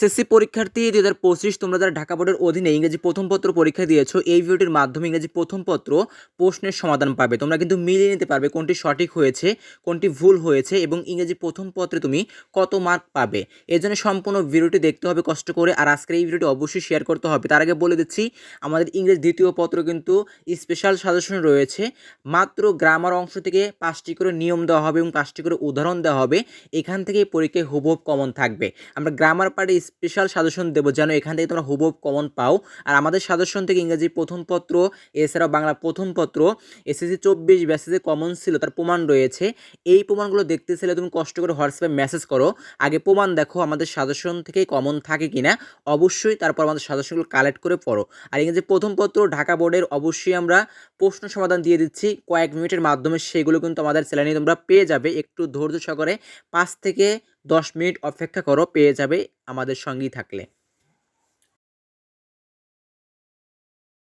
SSC পরীক্ষার্থী দুই হাজার পঁচিশ, তোমরা যারা ঢাকা বোর্ডের অধীনে ইংরেজি প্রথম পত্র পরীক্ষা দিয়েছ, এই ভিডিওটির মাধ্যমে ইংরেজি প্রথম পত্র প্রশ্নের সমাধান পাবে। তোমরা কিন্তু মিলিয়ে নিতে পারবে কোনটি সঠিক হয়েছে, কোনটি ভুল হয়েছে এবং ইংরেজি প্রথম পত্রে তুমি কত মার্ক পাবে। এর জন্য সম্পূর্ণ ভিডিওটি দেখতে হবে, কষ্ট করে। আর আজকের এই ভিডিওটি অবশ্যই শেয়ার করতে হবে। তার আগে বলে দিচ্ছি, আমাদের ইংরেজি দ্বিতীয় পত্র কিন্তু স্পেশাল সাজেশন রয়েছে। মাত্র গ্রামার অংশ থেকে পাঁচটি করে নিয়ম দেওয়া হবে এবং পাঁচটি করে উদাহরণ দেওয়া হবে। এখান থেকে পরীক্ষায় হুবহুব কমন থাকবে। আমরা গ্রামার পার্টে স্পেশাল সাজেশন দেবো যেন এখান থেকে তোমরা হুবহুব কমন পাও। আর আমাদের সাজেশন থেকে ইংরেজি প্রথম পত্র এছাড়াও বাংলা প্রথম পত্র, এসএসসি চব্বিশ ব্যাসে যে কমন ছিল, তার প্রমাণ রয়েছে। এই প্রমাণগুলো দেখতে চাইলে তুমি কষ্ট করে হোয়াটসঅ্যাপে মেসেজ করো। আগে প্রমাণ দেখো আমাদের সাজেশন থেকেই কমন থাকে কিনা। অবশ্যই তারপর আমাদের সাজেশনগুলো কালেক্ট করে পড়ো। আর ইংরেজি প্রথম পত্র ঢাকা বোর্ডের অবশ্যই আমরা প্রশ্ন সমাধান দিয়ে দিচ্ছি। কয়েক মিনিটের মাধ্যমে সেগুলো কিন্তু আমাদের চ্যানেলে তোমরা পেয়ে যাবে। একটু ধৈর্য সহকারে পাঁচ থেকে দশ মিনিট অপেক্ষা করো, পেয়ে যাবে আমাদের সঙ্গেই থাকলে।